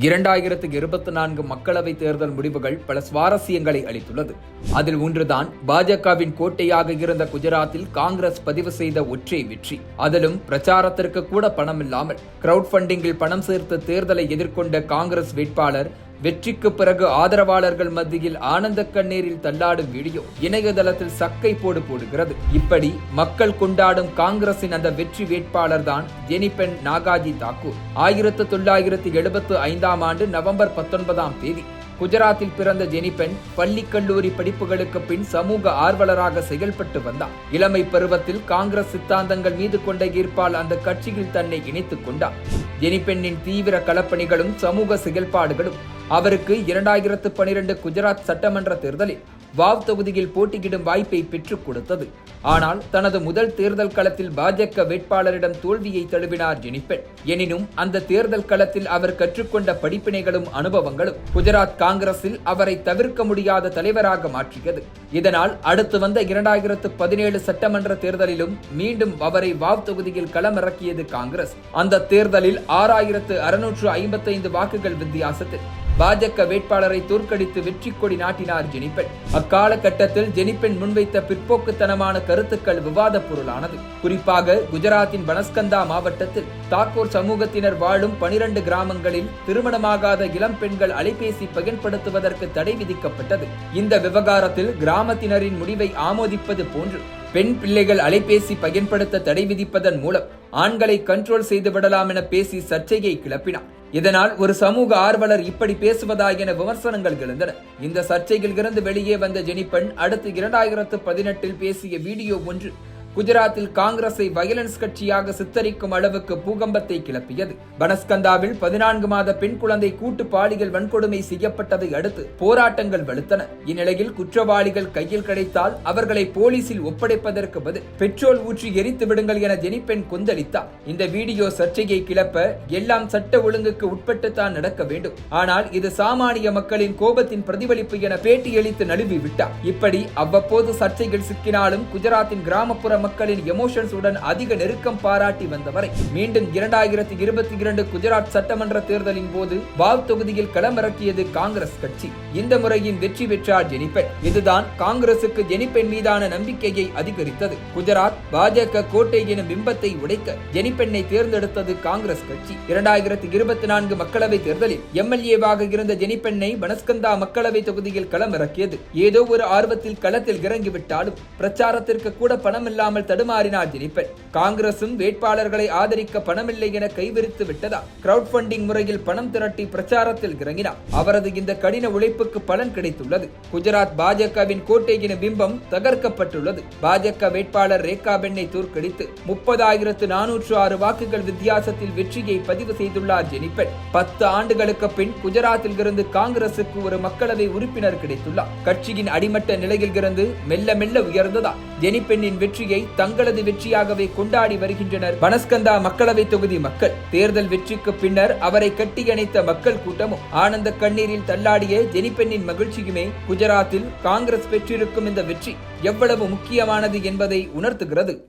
இரண்டாயிரத்து இருபத்தி நான்கு மக்களவை தேர்தல் முடிவுகள் பல சுவாரஸ்யங்களை அளித்துள்ளது. அதில் ஒன்றுதான் பாஜகவின் கோட்டையாக இருந்த குஜராத்தில் காங்கிரஸ் பதிவு செய்த ஒற்றை வெற்றி. அதிலும் பிரச்சாரத்திற்கு கூட பணம் இல்லாமல் கிரவுட் ஃபண்டிங்கில் பணம் சேர்த்து தேர்தலை எதிர்கொண்ட காங்கிரஸ் வேட்பாளர் வெற்றிக்கு பிறகு ஆதரவாளர்கள் மத்தியில் ஆனந்த கண்ணீரில் தள்ளாடும் வீடியோ இணையதளத்தில் சக்கை போடு போடுகிறது. இப்படி மக்கள் கொண்டாடும் காங்கிரசின் அந்த வெற்றி வேட்பாளர் தான் ஜெனிபென் நாகாஜி தாக்கூர் ஆயிரத்து தொள்ளாயிரத்து எழுபத்து ஐந்தாம் ஆண்டு நவம்பர் பத்தொன்பதாம் தேதி குஜராத்தில் பிறந்த ஜெனிபென் பள்ளி கல்லூரி படிப்புகளுக்கு பின் சமூக ஆர்வலராக செயல்பட்டு வந்தார் இளமை பருவத்தில் காங்கிரஸ் சித்தாந்தங்கள் மீது கொண்ட ஈர்ப்பால் அந்த கட்சியில் தன்னை இணைத்துக் கொண்டார். ஜெனிபெண்ணின் தீவிர களப்பணிகளும் சமூக செயல்பாடுகளும் அவருக்கு இரண்டாயிரத்து பனிரெண்டு குஜராத் சட்டமன்ற தேர்தலில் வாவ் தொகுதியில் போட்டியிடும் வாய்ப்பை பெற்றுக் கொடுத்தது. ஆனால் தனது முதல் தேர்தல் களத்தில் பாஜக வேட்பாளரிடம் தோல்வியை தழுவினார் ஜெனிபென் எனினும் அந்த தேர்தல் களத்தில் அவர் கற்றுக்கொண்ட படிப்பினைகளும் அனுபவங்களும் குஜராத் காங்கிரஸில் அவரை தவிர்க்க முடியாத தலைவராக மாற்றியது. இதனால் அடுத்து வந்த இரண்டாயிரத்து பதினேழு சட்டமன்ற தேர்தலிலும் மீண்டும் அவரை வாவ் தொகுதியில் களமிறக்கியது காங்கிரஸ். அந்த தேர்தலில் ஆறாயிரத்து அறுநூற்று ஐம்பத்தைந்து வாக்குகள் வித்தியாசத்தில் பாஜக வேட்பாளரை தோற்கடித்து வெற்றி கொடி நாட்டினார் ஜெனிபென். அக்காலகட்டத்தில் ஜெனிபென் முன்வைத்த பிற்போக்குத்தனமான கருத்துக்கள் விவாத பொருளானது. குறிப்பாக குஜராத்தின் பனஸ்கந்தா மாவட்டத்தில் தாக்கூர் சமூகத்தினர் வாழும் பனிரண்டு கிராமங்களில் திருமணமாகாத இளம் பெண்கள் அலைபேசி பயன்படுத்துவதற்கு தடை விதிக்கப்பட்டது. இந்த விவகாரத்தில் கிராமத்தினரின் முடிவை ஆமோதிப்பது போன்று பெண் பிள்ளைகள் அலைபேசி பயன்படுத்த தடை விதிப்பதன் மூலம் ஆண்களை கண்ட்ரோல் செய்து விடலாம் என பேசி சர்ச்சையை கிளப்பினார். இதனால் ஒரு சமூக ஆர்வலர் இப்படி பேசுவதா என விமர்சனங்கள் எழுந்தன. இந்த சர்ச்சையில் இருந்து வெளியே வந்த ஜெனிபென் அடுத்து இரண்டாயிரத்து பதினெட்டில் பேசிய வீடியோ ஒன்று குஜராத்தில் காங்கிரஸை வயலன்ஸ் கட்சியாக சித்தரிக்கும் அளவுக்கு பூகம்பத்தை கிளப்பியது. பனஸ்கந்தாவில் பதினான்கு மாத பெண் குழந்தை கூட்டு பாலியல் வன்கொடுமை செய்யப்பட்டதை அடுத்து போராட்டங்கள் வலுத்தன இந்நிலையில் குற்றவாளிகள் கையில் கிடைத்தால் அவர்களை போலீசில் ஒப்படைப்பதற்கு பதில் பெட்ரோல் ஊற்றி எரித்து விடுங்கள் என ஜெனிப்பெண் கொந்தளித்தார். இந்த வீடியோ சர்ச்சையை கிளப்ப எல்லாம் சட்ட ஒழுங்குக்கு உட்பட்டுத்தான் நடக்க வேண்டும். ஆனால் இது சாமானிய மக்களின் கோபத்தின் பிரதிபலிப்பு என பேட்டியளித்து நழுவி விட்டார். இப்படி அவ்வப்போது சர்ச்சைகள் சிக்கினாலும் குஜராத்தின் கிராமப்புற மக்களின் எமோஷன்ஸ் உடன் அதிக நெருக்கம் பாராட்டி வந்தவரை மீண்டும் இரண்டாயிரத்தி இருபத்தி இரண்டு குஜராத் சட்டமன்ற தேர்தலின் போது பாவ் தொகுதியில் களமிறக்கியது காங்கிரஸ் கட்சி. இந்த முறையின் வெற்றி பெற்றார் ஜெனிபென். இதுதான் காங்கிரசுக்கு ஜெனிபென் மீதான நம்பிக்கையை அதிகரித்தது. குஜராத் பாஜக கோட்டை எனும் பிம்பத்தை உடைக்க ஜெனிபெண்ணை தேர்ந்தெடுத்தது காங்கிரஸ் கட்சி. இரண்டாயிரத்தி இருபத்தி நான்கு மக்களவை தேர்தலில் எம்எல்ஏவாக இருந்த ஜெனிபெண்ணை பனஸ்கந்தா மக்களவை தொகுதியில் களமிறக்கியது. ஏதோ ஒரு ஆர்வத்தில் களத்தில் இறங்கிவிட்டாலும் பிரச்சாரத்திற்கு கூட பணம் இல்லாமல் தடுமாறினார் ஜெனிபர். காங்கிரசும் வேட்பாளர்களை ஆதரிக்க பணமில்லை என கைவிரித்து விட்டதா? கிரவுட் ஃபண்டிங் முறையில் பணம் திரட்டி பிரச்சாரத்தில் இறங்கினார். அவரது இந்த கடின உழைப்புக்கு பலன் கிடைத்துள்ளது. குஜராத் பாஜகவின் கோட்டை என பிம்பம் தகர்க்கப்பட்டுள்ளது. பாஜக வேட்பாளர் ரேகா பெண்ணை தோற்கடித்து முப்பதாயிரத்து நானூற்று ஆறு வாக்குகள் வித்தியாசத்தில் வெற்றியை பதிவு செய்துள்ளார் ஜெனிபென் பத்து ஆண்டுகளுக்கு பின் குஜராத்தில் இருந்து காங்கிரசுக்கு ஒரு மக்களவை உறுப்பினர் கிடைத்துள்ளார். கட்சியின் அடிமட்ட நிலையில் இருந்து மெல்ல மெல்ல உயர்ந்ததா? ஜெனிபெண்ணின் வெற்றியை தங்களது வெற்றியாகவே கொண்டாடி வருகின்றனர். பனஸ்கந்தா மக்களவை தொகுதி மக்கள். தேர்தல் வெற்றிக்கு பின்னர் அவரை கட்டியணைத்த மக்கள் கூட்டமும் ஆனந்த கண்ணீரில் தள்ளாடிய ஜெனிபெண்ணின் மகிழ்ச்சியுமே குஜராத்தில் காங்கிரஸ் பெற்றிருக்கும் இந்த வெற்றி எவ்வளவு முக்கியமானது என்பதை உணர்த்துகிறது.